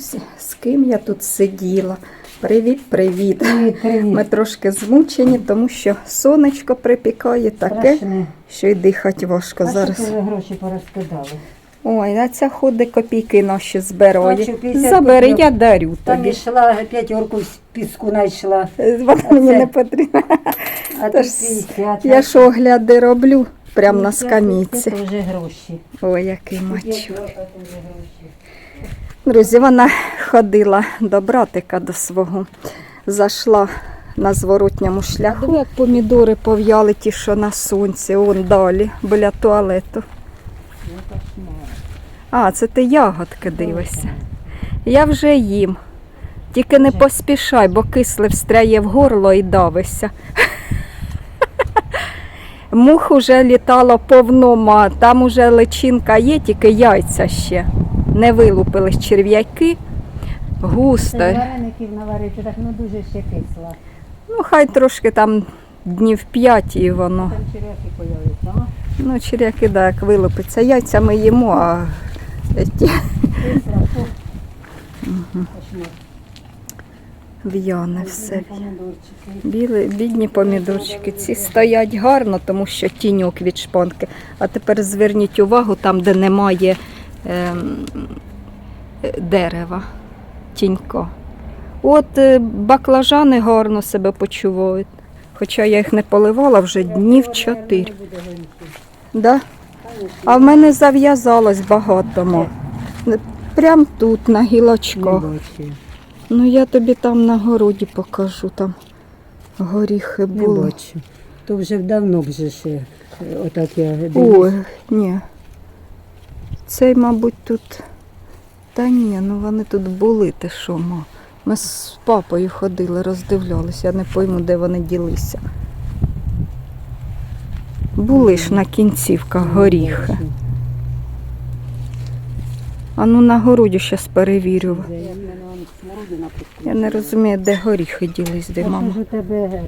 друзі, з ким я тут сиділа? Привіт, привіт. Привіт, привіт. Ми трошки змучені, тому що сонечко припікає таке, Страшне. що й дихати важко А зараз. вже гроші порозкидали? Ой, а ця ходить копійки наші збирає. Забери, копійок. я дарю Там тобі. йшла п'ятерку з піску знайшла. Вона А мені це- не потрібна. А Та ж 50. Я ж огляди роблю прямо на Це- скамійці. Це вже гроші. Ой, який Є Друзі, вона ходила до братика до свого, зайшла на зворотньому шляху. Як помідори пов'яли ті, що на сонці, он далі, біля туалету. А, це ти ягодки дивишся. Я вже їм. Тільки не поспішай, бо кисле встряє в горло і давишся. Мух уже літало повно, там уже личинка є, тільки яйця ще. Не вилупились черв'яки. Густо. Вареників наварити, так ну дуже ще кисла. Ну, хай трошки там днів п'ять і воно. Там черв'яки появляться, а? Ну, черяки, да, як вилупиться. Яйця ми їмо, а ті в'яне все. Білі, бідні помідорчики. Ці стоять гарно, тому що тіньок від шпонки. А тепер зверніть увагу там, де немає дерева, тінько. От е, баклажани гарно себе почувають. Хоча я їх не поливала вже днів чотири. Да? А в мене зав'язалось багато. Прям тут, на гілочках. Ну я тобі там на городі покажу, там горіхи Не бачу. То вже давно вже ще е, отак я Ой, ні. Цей, мабуть, тут. Та ні, ну вони тут були, ти що, ма. Ми з папою ходили, роздивлялися, я не пойму, де вони ділися. Були ж на кінцівках горіхи. А ну на городі зараз перевірю. Я не розумію, де горіхи ділись, де мама. тебе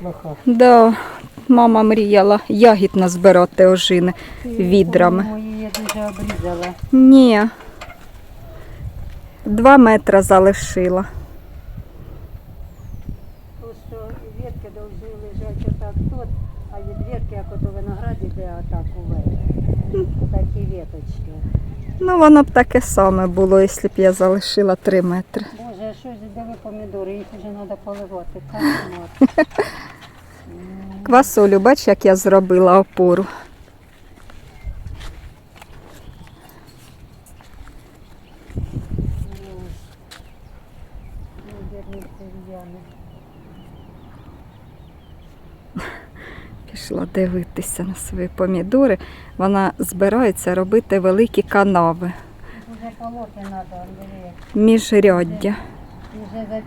плоха. Да, мама мріяла ягід назбирати ожини. Відрами. Я дуже обрізала. Ні. Два метри залишила. Просто ветки довжі лежать отак тут, а від ветки, як ото виноград іде отак уверх. Такі веточки. Ну, воно б таке саме було, якщо б я залишила три метри. Боже, що ж де ви помідори, їх вже треба поливати. Кошмар. Квасолю, бач, як я зробила опору. Пішла дивитися на свої помідори. Вона збирається робити великі канави, міжряддя. Вже.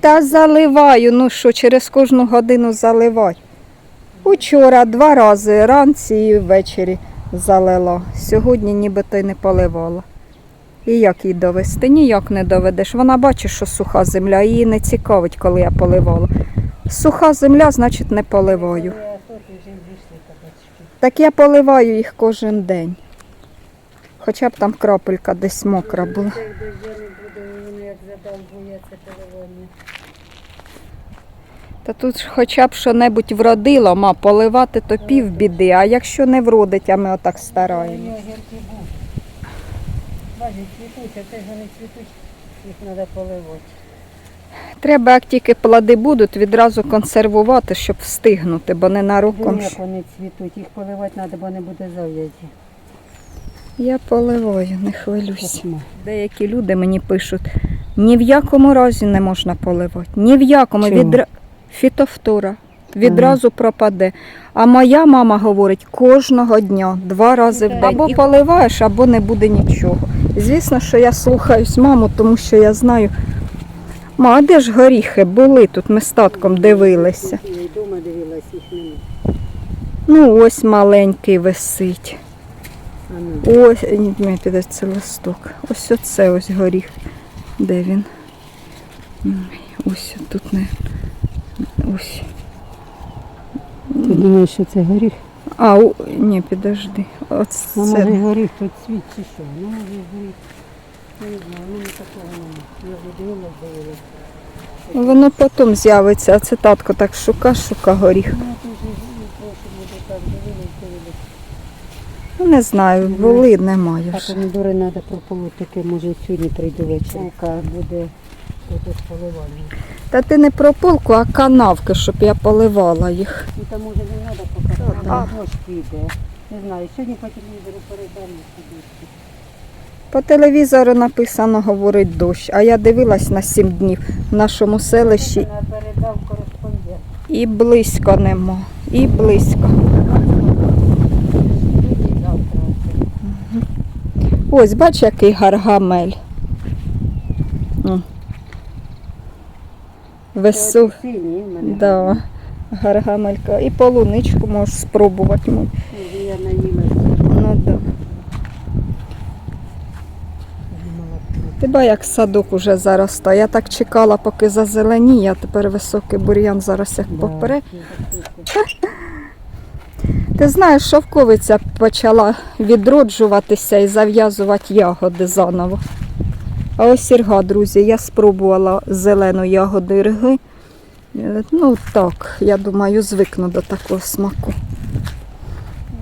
Та заливаю, ну що, через кожну годину заливай. Учора два рази, ранці і ввечері залила. Сьогодні нібито й не поливала. І як її довести? Ніяк не доведеш. Вона бачить, що суха земля, її не цікавить, коли я поливала. Суха земля, значить не поливаю. Так я поливаю їх кожен день. Хоча б там крапелька десь мокра була. Не задовбує це поливання. Та тут ж хоча б що-небудь вродило, ма, поливати то пів біди, а якщо не вродить, а ми отак стараємося. Ой, огірки будуть. Бачиш, цвітуть, а це ж вони цвітуть, їх треба поливати. Треба, як тільки плоди будуть, відразу консервувати, щоб встигнути, бо ненароком. Диви, ж- як вони цвітуть, їх поливати треба, бо не буде зав'язі. Я поливаю, не. Кошмар. Деякі люди мені пишуть, ні в якому разі не можна поливати. Ні в якому відра... фітофтора. Відразу пропаде. А моя мама говорить кожного дня, два рази в день. Або поливаєш, або не буде нічого. Звісно, що я слухаюсь маму, тому що я знаю. Ма, а де ж горіхи були тут? Ми з татком дивилися. Ну, ось маленький висить. Ну. Ось, ні, ні, піде це листок. Ось оце ось горіх. Де він? Ось тут не. Ось. Ти думаєш, що це горіх? А, у... ні, підожди. Ну, може, і горіх тут світ чи що? Ну, може, і горіх. Я не знаю, ну, не такого немає. Я дивилась, дивилась. Воно потім з'явиться, а це татко так шука, шука горіх. Ну, я теж не прошу, буде так, дивилась, дивилась. Ну, не знаю, були, немає А вже. помідори треба прополоти, таке, може, сьогодні прийду вечором. буде тут поливання. Та ти не про полку, а канавки, щоб я поливала їх. Ну, там може не треба показати, а дощ піде. Не знаю, сьогодні по телевізору передам сюди. По телевізору написано говорить дощ, а я дивилась на сім днів в нашому селищі передав кореспондент. і близько нема. І близько. Люди завтра. Ось, бач, який гаргамель. М. Весу. Да. Гаргамелька. І полуничку можеш спробувати. Я наїлася. Ну, да. Думала, як садок уже заростає. Я так чекала, поки зазеленіє, а тепер високий бур'ян зараз як таке. Ти знаєш, шовковиця почала відроджуватися і зав'язувати ягоди заново. А ось ірга, друзі, я спробувала зелену ягоду ірги. Е, Ну так, я думаю, звикну до такого смаку.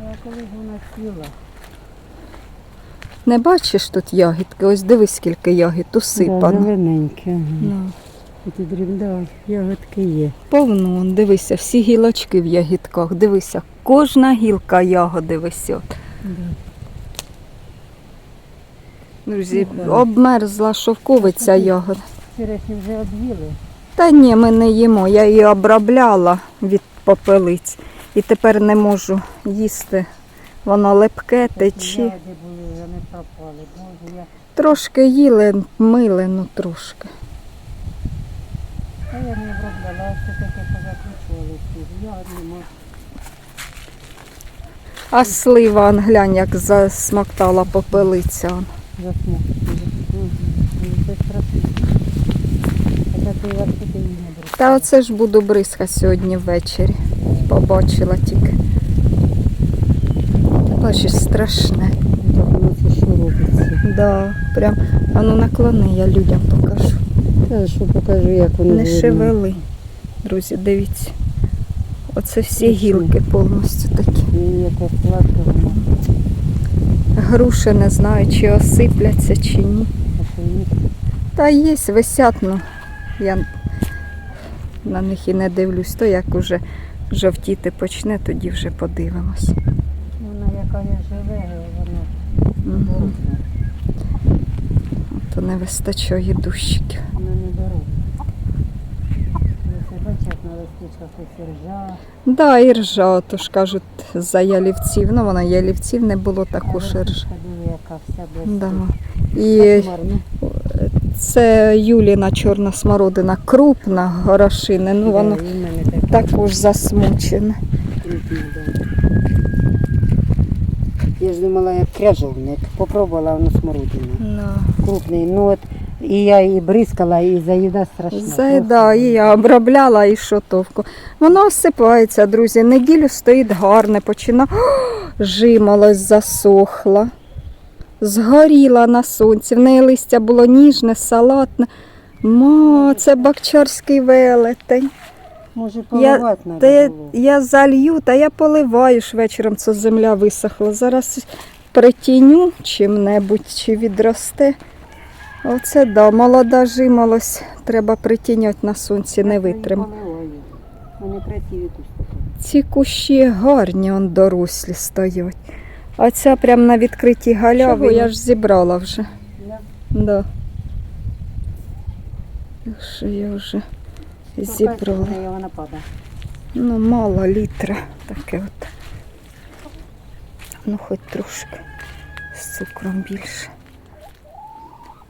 Я колись вона цвіла. Не бачиш тут ягідки? Ось дивись, скільки ягід Да, усипано. зелененьке. Ага. Ну, дріб- да, ягодки є. повно, дивися, всі гілочки в ягідках. Дивися, кожна гілка ягоди висить. Друзі, Ну, обмерзла шовковиця ягода. Черешні вже об'їли. Та ні, ми не їмо. Я її обробляла від попелиць і тепер не можу їсти. Воно липке, тече. Я, Трошки їли, мили, ну трошки. я не обробляла, все таке всі. Ягод нема. А слива, он, глянь, як засмоктала попелиця. Та оце ж буду бризка сьогодні ввечері. Побачила тільки. Бачиш, страшне. Воно. Да, прям, а ну наклони, я людям покажу. Та що покажу, як воно Не шевели. Друзі, дивіться. Оце всі гілки повністю такі. Груші не знаю, чи осипляться, чи ні. Та є, висять, ну я на них і не дивлюсь. То як уже жовтіти почне, тоді вже подивимось. Вона яка не живе, вона Угу. То не вистачає дощиків. Вона не дорога. Ось бачиш, як на ржа. Да, і ржа, то ж кажуть, за ялівців. Ну, вона ялівців не було таку ж ржа. яка вся Да. І це Юліна чорна смородина, крупна горошини, ну воно також засмучене. Я ж думала, як кряжовник. Попробувала воно смородину. Ну. Крупний. Ну от і я і бризкала, і заїда страшна. Зайда, і я обробляла і шотовку. Воно осипається, друзі. Неділю стоїть гарне, почина О, жимолось, засохла. Згоріла на сонці. В неї листя було ніжне, салатне. Ма, це бакчарський велетень. Може Я, поливати треба та я, було. я залью, та я поливаю ж вечором, це земля висохла. Зараз притіню чим-небудь, чи відросте. Оце да, молода жимолось, треба притіняти на сонці, не кустики. Ці кущі гарні, он дорослі стоять. А ця прям на відкритій галяві. Я ж зібрала вже. Да. Да. Так що я вже зібрала. Ну, мало літра. Таке от. Ну, хоч трошки. З цукром більше.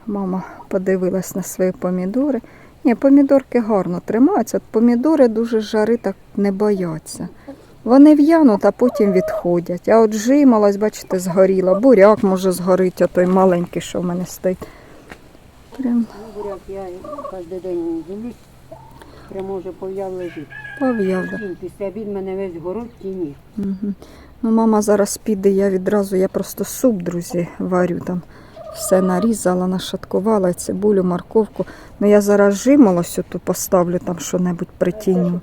Мама подивилась на свої помідори. Ні, помідорки гарно тримаються. От помідори дуже жари так не бояться. Вони в'януть, а потім відходять. А от жимолось, бачите, згоріла. Буряк може згоріти, а той маленький, що в мене стоїть. Прям буряк я кожен день дивлюсь, прямо вже пов'яв лежить. пов'явля. Він після обід мене весь город тіні. Угу. Ну, мама зараз піде, я відразу, я просто суп, друзі, варю там. Все нарізала, нашаткувала, і цибулю, морковку. Ну я зараз жимолось оту поставлю там що-небудь притіню.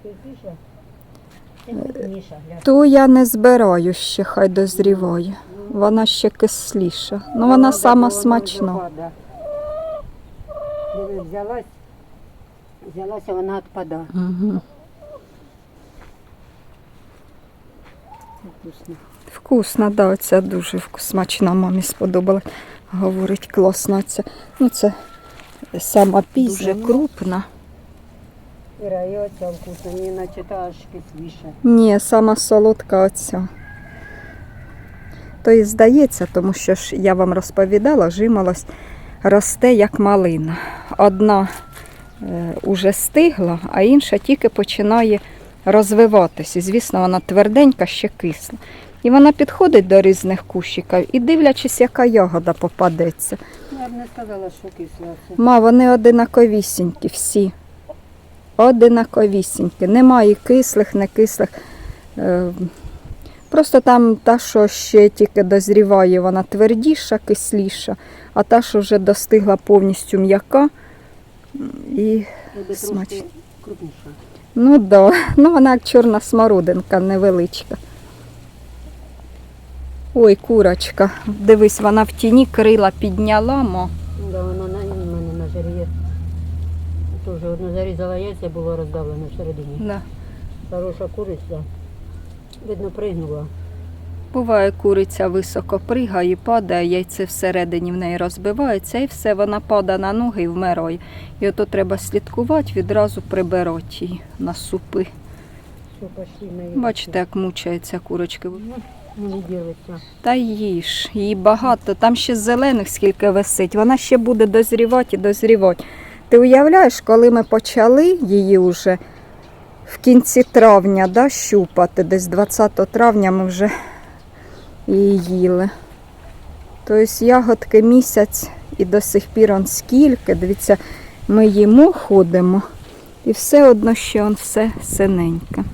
Ту я не збираю ще, хай дозріває. Вона ще кисліша. Ну вона сама смачна. Взялась, взялася, вона відпадає. Угу. Вкусно. Вкусна, да, оця дуже смачна, мамі сподобалась. Говорить, класна ця. Ну це сама пізня, Дуже крупна. Іра, і оця вкусна, мені наче та аж. Ні, сама солодка оця. То і здається, тому що ж я вам розповідала, жимолость росте як малина. Одна е, уже стигла, а інша тільки починає розвиватися. І, звісно, вона тверденька, ще кисла. І вона підходить до різних кущиків і дивлячись, яка ягода попадеться. Я б не сказала, що кисла. Ма, вони одинаковісінькі всі. Одинаковісінькі. Немає кислих, не кислих. Е, Просто там та, що ще тільки дозріває, вона твердіша, кисліша, а та, що вже достигла повністю м'яка. І, крупніша. ну да, ну вона як чорна смородинка, невеличка. Ой, курочка. Дивись, вона в тіні крила підняла, мо. Ну, Да, вона на мене на жарі. Теж одну зарізала яйця, було роздавлено всередині. Да. Хороша куриця. Видно, пригнула. Буває, куриця високо пригає, падає, яйце всередині в неї розбивається і все, вона падає на ноги і вмирає. І ото треба слідкувати, відразу прибирати її на супи. Все, пошли її. Бачите, як мучається курочки. Не ділиться. Та їж, її багато. Там ще зелених скільки висить. Вона ще буде дозрівати і дозрівати. Ти уявляєш, коли ми почали її вже в кінці травня да, щупати, десь 20 травня ми вже її їли. Тобто ягодки місяць і до сих пір он скільки. Дивіться, ми їмо, ходимо, і все одно ще он все синеньке.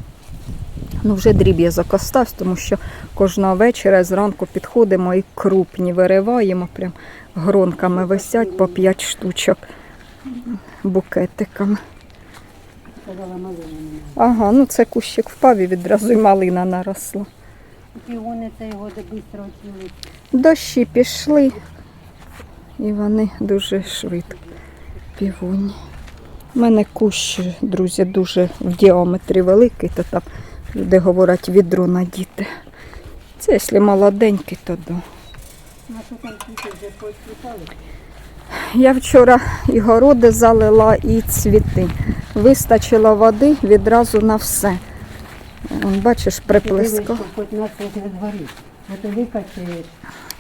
Ну, вже дріб'язок остався, тому що кожного вечора зранку підходимо і крупні вириваємо, прям гронками висять по 5 штучок букетиками. Ага, ну це кущик впав і відразу й малина наросла. Пігони це його швидко. Дощі пішли, і вони дуже швидко. Півоні. У мене кущ, друзі, дуже в діаметрі великий, то там люди говорять відро надіти. Це якщо молоденький, то поцвітали. Я вчора і городи залила, і цвіти. Вистачило води відразу на все. Бачиш, приплескав. Хоч не згорів. Бо викачаєш,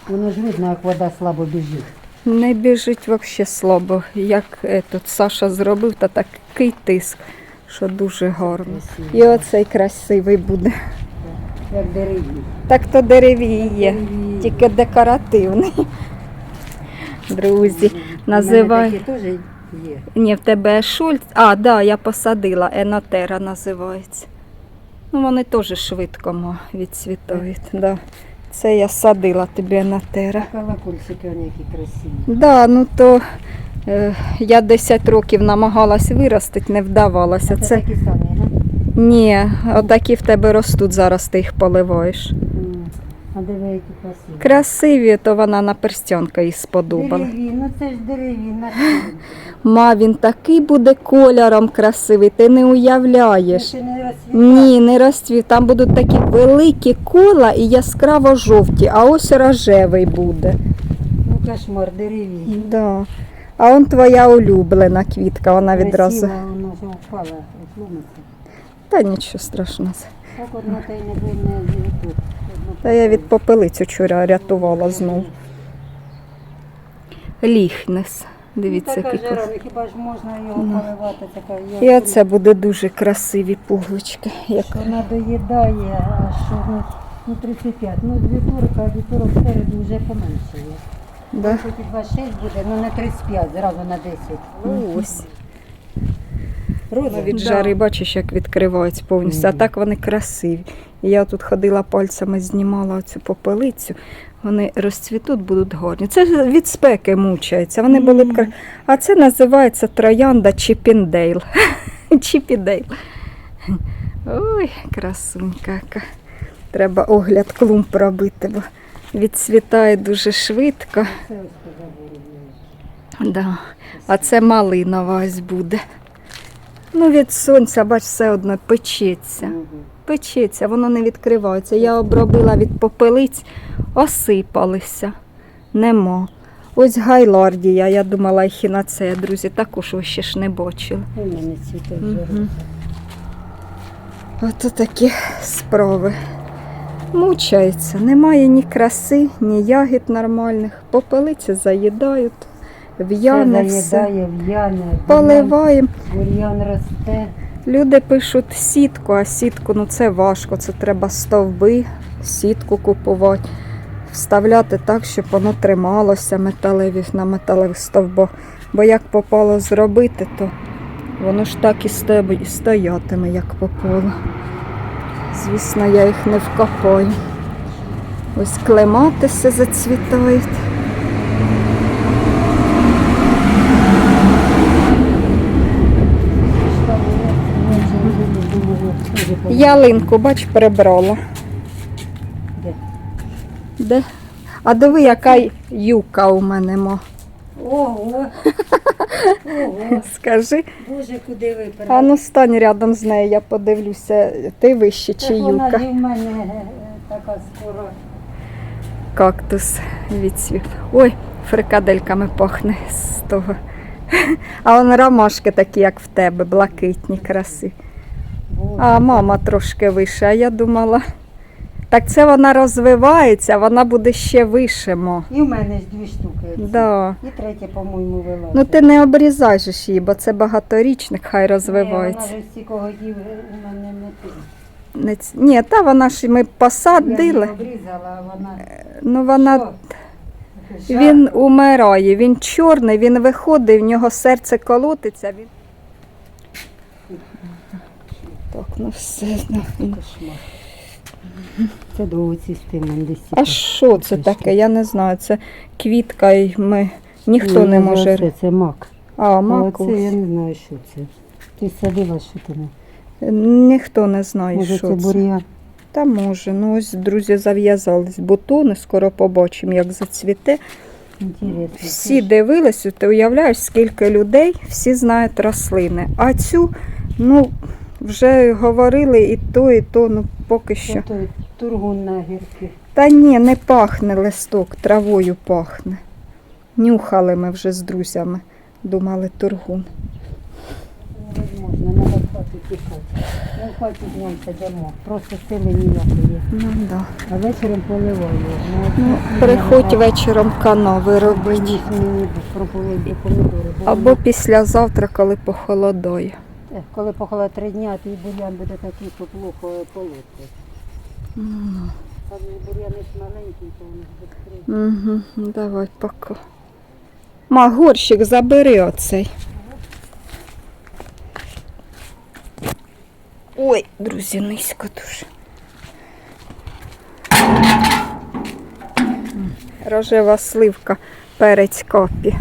воно ж видно, як вода слабо біжить. Не біжить взагалі слабо. Як етот Саша зробив, та такий тиск, що дуже гарно. І оцей красивий буде. Як дереві. Так то деревій є, тільки декоративний. Друзі, теж є. Ні, в тебе Шульц. А, да, я посадила. Енотера називається. Ну, вони теж швидко відцвітають. Да. Це я садила тобі енотера. Колокольчики вони які красиві. Да, ну то я 10 років намагалась виростити, не вдавалося. Це Це такі самі, га? ні, отакі в тебе ростуть зараз, ти їх поливаєш. А диви, які красиві. Красиві, то вона на перстянка їй сподобала. Ну це ж деревіна. Ма, він такий буде кольором красивий, ти не уявляєш. Ще не. Ні, не розцвів. Там будуть такі великі кола і яскраво жовті, а ось рожевий буде. Ну кошмар, дереві. Да. А он твоя улюблена квітка, вона відразу. Красиво, воно вже впало, отломиться. Та нічого страшного. Так одно та й не видно тут. Та я від попелиць вчора рятувала знову. Ліхнес. Дивіться, така який жара, клас. ну хіба ж можна його поливати, така І оце буде дуже красиві пуговички. Як... Вона доїдає, а що ну, ну 35. Ну вівторка, а вівторок середу вже поменшує. Да? Хоч і 26 буде, ну не 35, зразу на 10. Ну, ось. Роза? Ну, від жари бачиш, як відкриваються повністю. А так вони красиві. І я тут ходила пальцями, знімала оцю попелицю. Вони розцвітуть, будуть гарні. Це від спеки мучаються. Вони були б кра- А це називається троянда Чіпіндейл. Чіпідейл. Ой, красунька. яка. Треба огляд клумб робити, бо відцвітає дуже швидко. Да. А це малинова ось буде. Ну, від сонця, бач, все одно печеться. Печеться, воно не відкривається. Я обробила від попелиць, осипалися. Нема. Ось гайлардія, я думала, і хінацея, друзі, також ви ще ж не бачили. У мене вже. Мгм. Ото такі справи. Мучається. Немає ні краси, ні ягід нормальних. Попелиці заїдають, в'яне все все. заїдає, в'яне. Поливаємо. Бур'ян росте. Люди пишуть сітку, а сітку ну це важко. Це треба стовби, сітку купувати, вставляти так, щоб воно трималося металеві на металевих стовбах. Бо як попало зробити, то воно ж так і стоятиме, як попало. Звісно, я їх не вкопаю. Ось клематиси зацвітають. Ялинку, бач, прибрала. Де? Де? А диви, яка юка у мене мо. Ого! Ого! Скажи. Боже, куди ви А ну стань рядом з нею, я подивлюся, ти вище чи Так вона юка. і в мене така скоро. Кактус відцвів. Ой, фрикадельками пахне з того. А он ромашки такі, як в тебе, блакитні, краси. А мама трошки вище, а я думала. Так це вона розвивається, вона буде ще вище, мо. І в мене ж дві штуки. оці. Да. І третя, по-моєму, вилазить. Ну ти не ж її, бо це багаторічник, хай Ні, розвивається. Вона ж стільки годів у мене не ти. Не ц- Ні, та вона ж і ми Я посадили. її обрізала, а вона... Ну вона Що? Він умирає, він чорний, він виходить, в нього серце колотиться. Він... Так, ну все. ну. Кошмар. Це довго цісти. А що це таке? Я не знаю. Це квітка, і ми ніхто не може. Це, це мак. А, мак. оце я не знаю, що це. Ти садила, що ти не? Ніхто не знає, Може, що це це. бур'ян? Та може. Ну ось друзі зав'язались бутони, скоро побачимо, як зацвіте. Інтересно. Всі дивилися, ти уявляєш, скільки людей, всі знають рослини. А цю, ну, вже говорили і то, і то, ну поки що. Що тургун на гірки. Та ні, не пахне листок, травою пахне. Нюхали ми вже з друзями, думали тургун. Невозможно, треба в хату тікати. Ми в хаті днем сидимо, просто сили ніякої. Ну, да. А вечором поливаю. ну приходь вечором канави. Робить мені прополити помідори. бо Або післязавтра, коли похолодає. Коли похолодає три дня, то і бур'ян буде такий, що плохо полоти. М, Там і бур'ян є маленький, то вони відкриють. Угу, давай пока. Ма, горщик забери оцей. Ой, друзі, низько дуже. Рожева сливка, перець копі.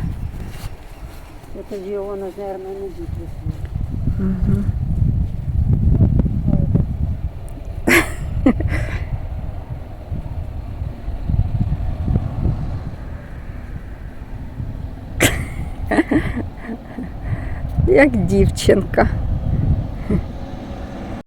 Це ж його, мабуть, не діти. Угу. Як дівчинка.